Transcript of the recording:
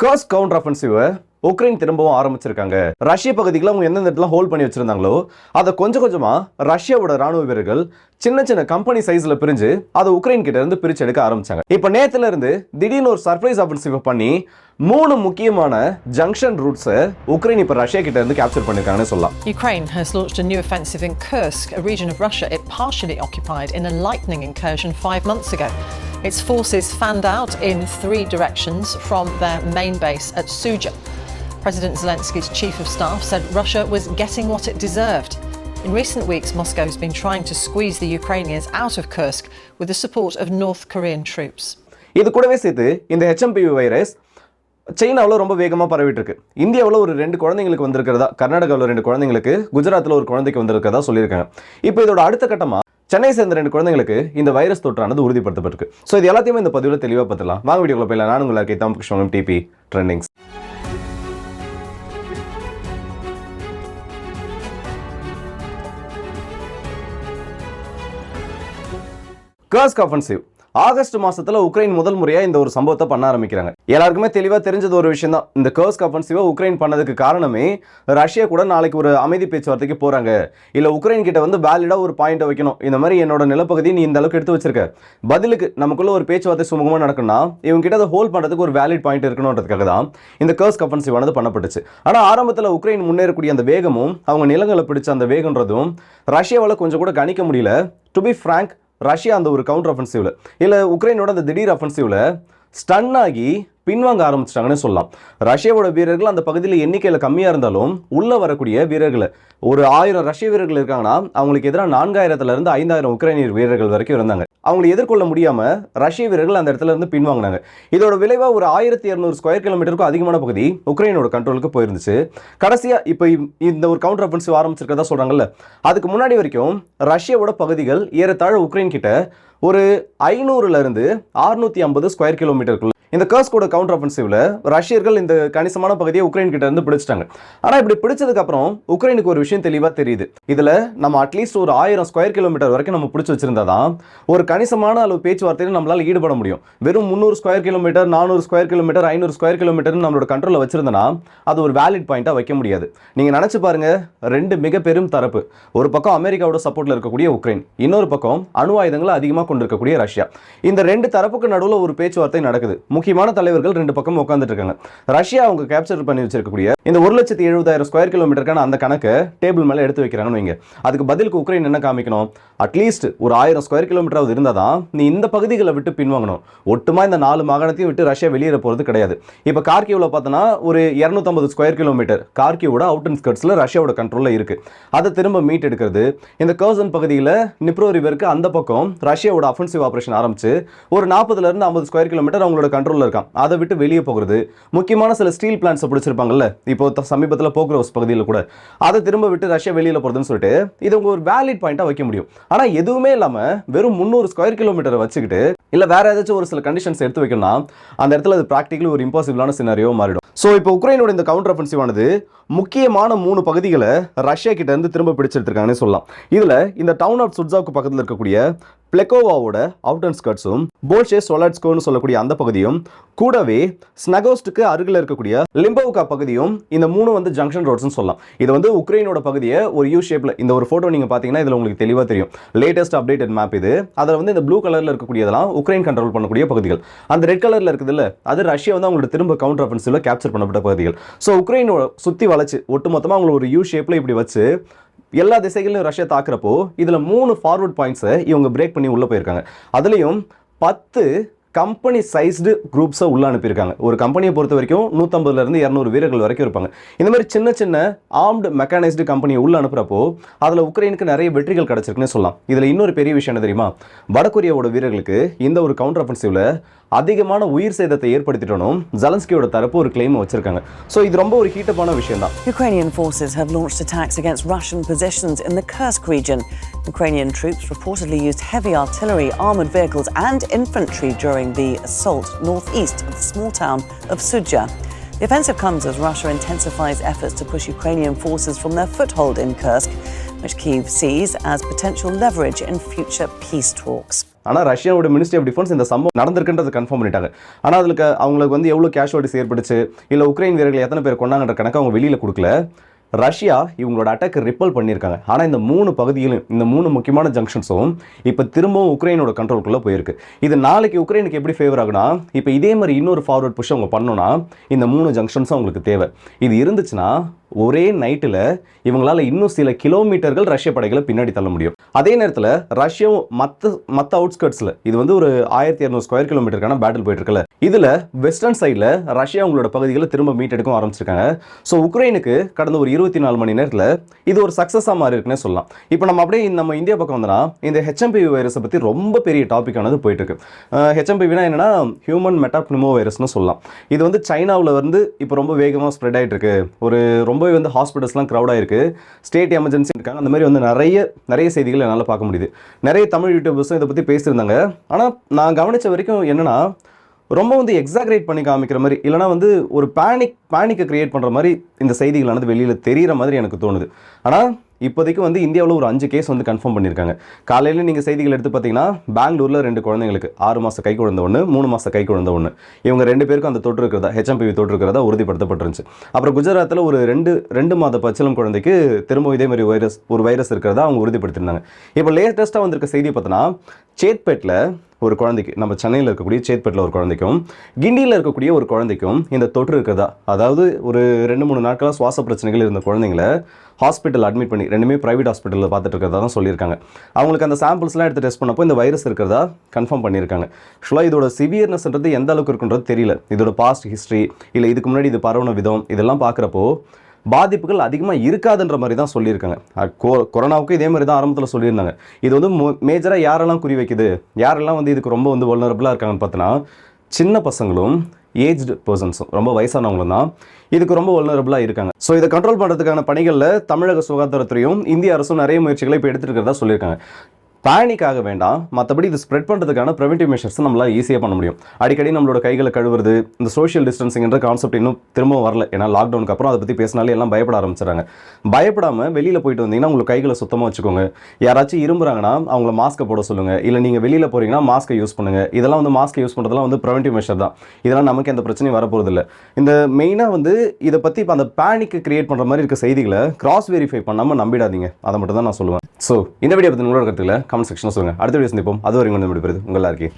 கர்ஸ் counter offensive Ukraine திரும்பவும் ஆரம்பிச்சிருக்காங்க ரஷ்ய பகுதிகளை அவங்க எந்தெந்த இடத்துல ஹோல்ட் பண்ணி வச்சிருந்தாங்களோ அதை கொஞ்சம் கொஞ்சமாக ரஷ்யாவோட ராணுவ வீரர்கள் சின்ன சின்ன கம்பெனி சைஸ்ல பிரிஞ்சு அதை உக்ரைன் கிட்ட இருந்து பிரிச்சு எடுக்க ஆரம்பிச்சாங்க இப்போ நேத்துல இருந்து திடீர்னு ஒரு சர்ப்ரைஸ் அஃபென்சிவ் பண்ணி மூணு முக்கியமான ஜங்ஷன் ரூட்ஸை உக்ரைன் இப்போ ரஷ்யா கிட்ட இருந்து கேப்சர் பண்ணிருக்காங்கன்னு சொல்லலாம் Ukraine has launched a new offensive in Kursk, a region of Russia it partially occupied in a lightning incursion five months ago. Its forces fanned out in three directions from their main base at Suja. President Zelensky's chief of staff said Russia was getting what it deserved. In recent weeks, Moscow has been trying to squeeze the Ukrainians out of Kursk with the support of North Korean troops. இது கூடவே சேர்த்து இந்த HMPV virus சைனாவில் ரொம்ப வேகமாக பரவிட்டு இருக்கு இந்தியாவில் ஒரு ரெண்டு குழந்தைங்களுக்கு வந்திருக்கிறதா கர்நாடகாவில் ரெண்டு குழந்தைங்களுக்கு குஜராத்தில் ஒரு குழந்தைக்கு வந்திருக்கிறதா சொல்லியிருக்காங்க. இப்போ இதோட அடுத்த கட்டமாக சென்னை சேர்ந்த ரெண்டு குழந்தைங்களுக்கு இந்த வைரஸ் தொற்றானது உறுதிப்படுத்தப்பட்டிருக்கு. ஸோ இது எல்லாத்தையுமே இந்த பதிவில் தெளிவாக பார்த்துலாம் வாங்க வீடியோக்குள்ள போயிடலாம். நான் உங்களுக்கு Krishnan DP trendings Kursk offensive August மாசத்துல உக்ரைன் முதல் முறையா இந்த ஒரு சம்பவத்தை பண்ண ஆரம்பிக்கிறாங்க. எல்லாருக்குமே தெளிவா தெரிஞ்சது ஒரு விஷயம் தான் இந்த கர்ஸ்க் அஃபென்சிவா உக்ரைன் பண்ணதுக்கு காரணமே ரஷ்யா கூட நாளைக்கு ஒரு அமைதி பேச்சுவார்த்தைக்கு போறாங்க. இல்ல உக்ரைன் கிட்ட வந்து வேலிடா ஒரு பாயிண்ட் வைக்கணும். இந்த மாதிரி என்னோட நிலப்பகுதி நீ இந்த அளவுக்கு எடுத்து வச்சிருக்க. பதிலுக்கு நமக்குள்ள ஒரு பேச்சுவார்த்தை சுமூகமா நடக்கணும்னா இவங்க கிட்ட அதை ஹோல்ட் பண்றதுக்கு ஒரு வேலிட் பாயிண்ட் இருக்கணுன்றதுக்காக தான் இந்த கர்ஸ்க் அஃபென்சிவ் ஆனது பண்ணப்பட்டுச்சு. ஆனா ஆரம்பத்தில் உக்ரைன் முன்னேறக்கூடிய அந்த வேகமும் அவங்க நிலங்களை பிடிச்ச அந்த வேகன்றதும் ரஷ்யாவால் கொஞ்சம் கூட கணிக்க முடியல. டு பி ஃப்ராங்க் ரஷ்யா அந்த ஒரு கவுண்டர் அஃபென்சிவ்ல இல்லை உக்ரைனோட அந்த திடீர் அஃபென்சிவ்ல ஸ்டன் ஆகி பின்வாங்க ஆரம்பிச்சிட்டாங்கன்னு சொல்லலாம். ரஷ்யாவோட வீரர்கள் அந்த பகுதியில் எண்ணிக்கையில் கம்மியாக இருந்தாலும் உள்ளே வரக்கூடிய வீரர்களை ஒரு ஆயிரம் ரஷ்ய வீரர்கள் இருக்காங்கன்னா அவங்களுக்கு எதிராக நான்காயிரத்துலேருந்து ஐந்தாயிரம் உக்ரைனியர் வீரர்கள் வரைக்கும் இருந்தாங்க. அவங்களை எதிர்கொள்ள முடியாமல் ரஷ்ய வீரர்கள் அந்த இடத்துல இருந்து பின்வாங்கினாங்க. இதோட விளைவாக ஒரு ஆயிரத்தி இரநூறு ஸ்கொயர் கிலோமீட்டருக்கும் அதிகமான பகுதி உக்ரைனோட கண்ட்ரோலுக்கு போயிருந்துச்சு. கடைசியாக இப்போ இந்த ஒரு கவுண்டர் அஃபென்சிவ் ஆரம்பிச்சிருக்கதா சொல்கிறாங்கல்ல அதுக்கு முன்னாடி வரைக்கும் ரஷ்யாவோட பகுதிகள் ஏறத்தாழ உக்ரைன் கிட்ட ஒரு ஐநூறுலேருந்து ஆறுநூற்றி ஐம்பது ஸ்கொயர் கிலோமீட்டருக்குள்ள இந்த கர்ஸ்கோட கவுண்டர் அஃபென்சிவ்ல ரஷ்யர்கள் இந்த கணிசமான பகுதியை உக்ரைன் கிட்ட இருந்து பிடிச்சிட்டாங்க. ஆனா இப்படி பிடிச்சதுக்கு அப்புறம் உக்ரைனுக்கு ஒரு விஷயம் தெளிவா தெரியுது. இதுல நம்ம அட்லீஸ்ட் ஒரு ஆயிரம் ஸ்கொயர் கிலோமீட்டர் வரைக்கும் நம்ம பிடிச்சி வச்சிருந்தாதான் ஒரு கணிசமான அளவு பேச்சுவார்த்தையில் நம்மளால ஈடுபட முடியும். வெறும் முந்நூறு ஸ்கொயர் கிலோமீட்டர் நானூறு ஸ்கொயர் கிலோமீட்டர் ஐநூறு ஸ்கொயர் கிலோமீட்டர் நம்மளோட கண்ட்ரோலில் வச்சிருந்தனா அது ஒரு வேலிட் பாயிண்டா வைக்க முடியாது. நீங்க நினைச்சு பாருங்க ரெண்டு மிக பெரும் தரப்பு. ஒரு பக்கம் அமெரிக்காவோட சப்போர்ட்ல இருக்கக்கூடிய உக்ரைன் இன்னொரு பக்கம் அணு ஆயுதங்களை அதிகமாக கொண்டிருக்கக்கூடிய ரஷ்யா. இந்த ரெண்டு தரப்புக்கு நடுவில் ஒரு பேச்சுவார்த்தை நடக்குது. முக்கியமான தலைவர்கள் வீரர்கள் ரெண்டு பக்கம் உட்காந்துட்டு இருக்காங்க ரஷ்யா அவங்க கேப்சர் பண்ணி வச்சிருக்கக்கூடிய இந்த ஒரு லட்சத்தி எழுபதாயிரம் ஸ்கொயர் கிலோமீட்டருக்கான அந்த கணக்கு டேபிள் மேலே எடுத்து வைக்கிறாங்கன்னு வைங்க. அதுக்கு பதிலுக்கு உக்ரைன் என்ன காமிக்கணும்? அட்லீஸ்ட் ஒரு ஆயிரம் ஸ்கொயர் கிலோமீட்டராவது இருந்தால் தான் நீ இந்த பகுதிகளை விட்டு பின்வாங்கணும். ஒட்டுமா இந்த நாலு மாகாணத்தையும் விட்டு ரஷ்யா வெளியேற போகிறது கிடையாது. இப்போ கார்கியூவில் பார்த்தோன்னா ஒரு இரநூத்தம்பது ஸ்கொயர் கிலோமீட்டர் கார்கியோட அவுட் அண்ட் ஸ்கர்ட்ஸில் ரஷ்யாவோட கண்ட்ரோலில் இருக்குது அதை திரும்ப மீட் எடுக்கிறது. இந்த கர்சன் பகுதியில் நிப்ரோ ரிவருக்கு அந்த பக்கம் ரஷ்யாவோட அஃபென்சிவ் ஆப்ரேஷன் ஆரம்பிச்சு ஒரு நாற்பதுலேருந்து ஐம்பது ஸ்கொயர் கிலோமீட்டர் அவங்களோட கண்ட்ரோலில் இருக்கான். அதை விட்டு வெளியே போகிறது. முக்கியமான சில ஸ்டீல் பிளான்ஸை பிடிச்சிருப்பாங்கல்ல. இப்போ சமீபத்தில் போக்ரோஸ் பகுதியில் கூட. அதை திரும்ப விட்டு ரஷ்யா வெளியில் போகிறதுன்னு சொல்லிட்டு இது உங்கள் ஒரு வேலிட் பாயிண்ட்டாக வைக்க முடியும். ஆனால் எதுவுமே இல்லாமல் வெறும் முந்நூறு ஸ்கொயர் கிலோமீட்டரை வச்சுக்கிட்டு இல்லை வேற ஏதாச்சும் ஒரு சில கண்டிஷன்ஸ் எடுத்து வைக்கணும்னா அந்த இடத்துல அது ப்ராக்டிக்கலி ஒரு இம்பாசிபிளான சினாரியோ மாறிடும். ஸோ இப்போ உக்ரைனோட இந்த கவுண்டர் அஃபென்சிவ் ஆனது முக்கியமான மூணு பகுதிகளை ரஷ்யா கிட்ட இருந்து திரும்ப பிடிச்செடுத்திருக்காங்கன்னு சொல்லலாம். இதில் இந்த டவுன் ஆஃப் சுட்ஸாவுக்கு பக்கத்தில் இருக்கக்கூடிய பிளெக்கோவாவோட அவுட்டன் ஸ்கர்ட்ஸும் போல்ஷே சொலாட்ஸ்கோன்னு சொல்லக்கூடிய அந்த பகுதியும் கூடவே ஸ்னகோஸ்டுக்கு அருகில் இருக்கக்கூடிய லிம்போவுக்கா பகுதியும் இந்த மூணு வந்து ஜங்ஷன் ரோட்ஸ்னு சொல்லலாம். இது வந்து உக்ரைனோட பகுதியை ஒரு யூ ஷேப்பில் இந்த ஒரு ஃபோட்டோ நீங்கள் பார்த்தீங்கன்னா இதில் உங்களுக்கு தெளிவாக தெரியும். லேட்டஸ்ட் அப்டேட்டட் மேப் இது. அதில் வந்து இந்த ப்ளூ கலரில் இருக்கக்கூடியதெல்லாம் உக்ரைன் கண்ட்ரோல் பண்ணக்கூடிய பகுதிகள். அந்த ரெட் கலரில் இருக்குதுல்ல அது ரஷ்யா வந்து அவங்களோட திரும்ப கவுண்டர் அஃபென்சிவ்ல கேப்சர் பண்ணப்பட்ட பகுதிகள். ஸோ உக்ரைனோட சுற்றி வளைச்சு ஒட்டுமொத்தமாக அவங்கள ஒரு யூ ஷேப்பில் இப்படி வச்சு எல்லா திசைகளிலும் ரஷ்யா தாக்குறப்போ இதில் மூணு ஃபார்வர்ட் பாயிண்ட்ஸை இவங்க பிரேக் பண்ணி உள்ளே போயிருக்காங்க. அதுலேயும் பத்து கம்பெனி சைஸ்டு குரூப்ஸை உள்ள அனுப்பியிருக்காங்க. ஒரு கம்பெனியை பொறுத்த வரைக்கும் நூற்றம்பதுலேருந்து இரநூறு வீரர்கள் வரைக்கும் இருப்பாங்க. இந்த மாதிரி சின்ன சின்ன ஆர்ம்டு மெக்கானைஸ்டு கம்பெனியை உள்ள அனுப்புகிறப்போ அதில் உக்ரைனுக்கு நிறைய வெற்றிகள் கிடச்சிருக்குன்னு சொல்லலாம். இதில் இன்னொரு பெரிய விஷயம் என்ன தெரியுமா? வடகொரியாவோட வீரர்களுக்கு இந்த ஒரு கவுண்டர் அஃபென்சிவில் அதிகமான உயிர் சேதத்தை ஏற்படுத்திட்டணும் ஜலன்ஸ்கியோட தரப்பு ஒரு கிளைம் வச்சிருக்காங்க ஸோ இது ரொம்ப ஒரு ஹீட்டப்பான விஷயம் தான் Ukrainian forces have launched attacks against Russian positions in the Kursk region. Ukrainian troops reportedly used heavy artillery, armored vehicles, and infantry during the assault northeast of the small town of Suja. The offensive comes as Russia intensifies efforts to push Ukrainian forces from their foothold in Kursk. which Kyiv sees as potential leverage in future peace talks. ஆனால் ரஷ்யாவோட ministry of defence இந்த சம்பவம் நடந்திருக்குன்றது confirm பண்ணிட்டாங்க ஆனால் அதுக்கு அவங்களுக்கு வந்து எவ்வளோ கேஷுவாலிட்டிஸ் ஏற்பட்டுச்சு இல்லை உக்ரைன் வீரர்கள் எத்தனை பேர் கொண்டாங்கன்ற கணக்கு அவங்க வெளியில் கொடுக்கல ரஷ்யா இவங்களோட அட்டாக் ரிப்பல் பண்ணியிருக்காங்க. ஆனால் இந்த மூணு பகுதியிலும் இந்த மூணு முக்கியமான ஜங்ஷன்ஸும் இப்போ திரும்பவும் உக்ரைனோட கண்ட்ரோல்குள்ளே போயிருக்கு. இது நாளைக்கு உக்ரைனுக்கு எப்படி ஃபேவர் ஆகுனா இப்போ இதே மாதிரி இன்னொரு ஃபார்வர்ட் புஷ் அவங்க பண்ணோன்னா இந்த மூணு ஜங்ஷன்ஸும் அவங்களுக்கு தேவை. இது இருந்துச்சுன்னா ஒரே நைட்டில் இவங்களால இன்னும் சில கிலோமீட்டர்கள் ரஷ்ய படைகளை பின்னாடி தள்ள முடியும். அதே நேரத்தில் ரஷ்யாவும் மற்ற மற்ற அவுட்ஸ்கர்ட்ஸில் இது வந்து ஒரு ஆயிரத்தி இரநூறு ஸ்கொயர் கிலோமீட்டருக்கான பேட்டில் போயிட்டு இருக்குல்ல இதில் வெஸ்டர்ன் சைடில் ரஷ்யா அவங்களோட பகுதிகளை திரும்ப மீட்டெடுக்க ஆரம்பிச்சிருக்காங்க. ஸோ உக்ரைனுக்கு கடந்த ஒரு இருபத்தி நாலு மணி நேரத்தில் இது ஒரு சக்ஸஸாக மாறி இருக்குன்னே சொல்லலாம். இப்போ நம்ம அப்படியே நம்ம இந்தியா பக்கம் வந்தோம்னா இந்த ஹெச்எம்பிவி வைரஸை பற்றி ரொம்ப பெரிய டாப்பிக்கானது போயிட்டு இருக்கு ஹெச்எம்பிவினா என்னன்னா ஹியூமன் மெட்டாப்னிமோ வைரஸ்னு சொல்லலாம். இது வந்து சைனாவில் வந்து இப்போ ரொம்ப வேகமாக ஸ்ப்ரெட் ஆகிட்டு இருக்கு ஒரு ரொம்பவே வந்து ஹாஸ்பிட்டல்ஸ்லாம் க்ரௌடாக இருக்குது ஸ்டேட் எமர்ஜென்சி இருக்காங்க. அந்த மாதிரி வந்து நிறைய நிறைய செய்திகள் என்னால் பார்க்க முடியுது. நிறைய தமிழ் யூடியூபர்ஸும் இதை பற்றி பேசியிருந்தாங்க. ஆனால் நான் கவனித்த வரைக்கும் என்னன்னா ரொம்ப வந்து எக்ஸாக்ரேட் பண்ணி காமிக்கிற மாதிரி இல்லைனா வந்து ஒரு பேனிக் பேனிக்கை க்ரியேட் பண்ணுற மாதிரி இந்த செய்திகளானது வெளியில் தெரிகிற மாதிரி எனக்கு தோணுது. ஆனால் இப்போதைக்கு வந்து இந்தியாவில் ஒரு அஞ்சு கேஸ் வந்து கன்ஃபார்ம் பண்ணியிருக்காங்க. காலையில் நீங்கள் செய்திகள் எடுத்து பார்த்தீங்கன்னா பெங்களூரில் ரெண்டு குழந்தைங்களுக்கு ஆறு மாதம் கை குழந்த ஒன்று மூணு மாதம் கை குழந்த ஒன்று இவங்க ரெண்டு பேருக்கும் அந்த தொற்று இருக்கிறதா ஹெச்எம்பிவி தொற்று இருக்கிறதா உறுதிப்படுத்தப்பட்டிருந்துச்சு. அப்புறம் குஜராத்தில் ஒரு ரெண்டு ரெண்டு மாத பச்சிலம் குழந்தைக்கு திரும்ப இதே மாதிரி வைரஸ் ஒரு வைரஸ் இருக்கிறதா அவங்க உறுதிப்படுத்தியிருந்தாங்க. இப்போ லேட்டஸ்ட்டாக வந்திருக்க செய்தி பார்த்தோன்னா சேத்பேட்டில் ஒரு குழந்தைக்கு நம்ம சென்னையில் இருக்கக்கூடிய சேத்பேட்டில் ஒரு குழந்தைக்கும் கிண்டியில் இருக்கக்கூடிய ஒரு குழந்தைக்கும் இந்த தொற்று இருக்கிறதா அதாவது ஒரு ரெண்டு மூணு நாட்களாக சுவாச பிரச்சனைகள் இருந்த குழந்தைங்கள ஹாஸ்பிட்டல் அட்மிட் பண்ணி ரெண்டுமே ப்ரைவேட் ஹாஸ்பிட்டலில் பார்த்துட்டு இருக்கிறதா தான் சொல்லியிருக்காங்க. அவங்களுக்கு அந்த சாம்பிள்ஸ்லாம் எடுத்து டெஸ்ட் பண்ணப்போ இந்த வைரஸ் இருக்கிறதா கன்ஃபார்ம் பண்ணியிருக்காங்க. ஆக்சுவலாக இதோட சிவியர்னஸ்ன்றது எந்த அளவுக்கு இருக்குன்றது தெரியல. இதோட பாஸ்ட் ஹிஸ்ட்ரி இல்லை இதுக்கு முன்னாடி இது பரவன விதம் இதெல்லாம் பார்க்குறப்போ பாதிப்புகள் அதிகமாக இருக்காதுன்ற மாதிரி தான் சொல்லியிருக்காங்க. கொ- கொரோனாவுக்கு இதே மாதிரி தான் ஆரம்பத்தில் சொல்லியிருந்தாங்க. இது வந்து மேஜராக யாரெல்லாம் குறி வைக்குது? யாரெல்லாம் வந்து இதுக்கு ரொம்ப வந்து வல்னரபுளாக இருக்காங்கன்னு பார்த்தோன்னா சின்ன பசங்களும் ஏஜ்டு பர்சன்ஸும் ரொம்ப வயசானவங்களும் தான் இதுக்கு ரொம்ப வல்னரபுளாக இருக்காங்க. ஸோ இதை கண்ட்ரோல் பண்ணுறதுக்கான பணிகளில் தமிழக சுகாதாரத்துறையும் இந்திய அரசும் நிறைய முயற்சிகளை இப்போ எடுத்துருக்கிறதா இருக்கிறதா சொல்லியிருக்காங்க. பேனிக்காக வேண்டாம். மற்றபடி இது ஸ்ப்ரெட் பண்ணுறதுக்கான ப்ரிவென்டிவ் மெஷர்ஸ் நம்மளால் ஈஸியாக பண்ண முடியும். அடிக்கடி நம்மளோட கைகளை கழுவுறது இந்த சோஷியல் டிஸ்டன்சிங்ன்ற கான்செப்ட் இன்னும் திரும்ப வரல. ஏன்னா லாக்டவுனுக்கு அப்புறம் அதை பற்றி பேசினாலே எல்லாம் பயப்பட ஆரம்பிச்சிடறாங்க. பயப்படாமல் வெளியில் போயிட்டு வந்தீங்கன்னா உங்களுக்கு கைகளை சுத்தமாக வச்சுக்கோங்க. யாராச்சும் இரும்புறாங்கன்னா அவங்கள மாஸ்க்கை போட சொல்லுங்கள் இல்லை நீங்கள் வெளியில் போகிறீங்கன்னா மாஸ்க்கை யூஸ் பண்ணுங்கள் இதெல்லாம் வந்து மாஸ்க்கை யூஸ் பண்ணுறதுலாம் வந்து ப்ரிவென்டிவ் மெஷர் தான். இதெல்லாம் நமக்கு எந்த பிரச்சனையும் வரப்போகிறது இல்லை இந்த மெயினாக வந்து இதை பற்றி இப்போ அந்த பேனிக்கு கிரியேட் பண்ணுற மாதிரி இருக்க செய்திகளை கிராஸ் வெரிஃபை பண்ணாமல் நம்பிடாதீங்க. அதை மட்டும் தான் நான் சொல்லுவேன். ஸோ இந்த வீடியோ பற்றி உங்களோட கருத்துக்களை கமெண்ட் செக்ஷனில் சொல்லுங்கள் அடுத்த வீடியோ சந்திப்போம். அது வரைக்கும் வந்து முடிப்பது உங்களா இருக்கே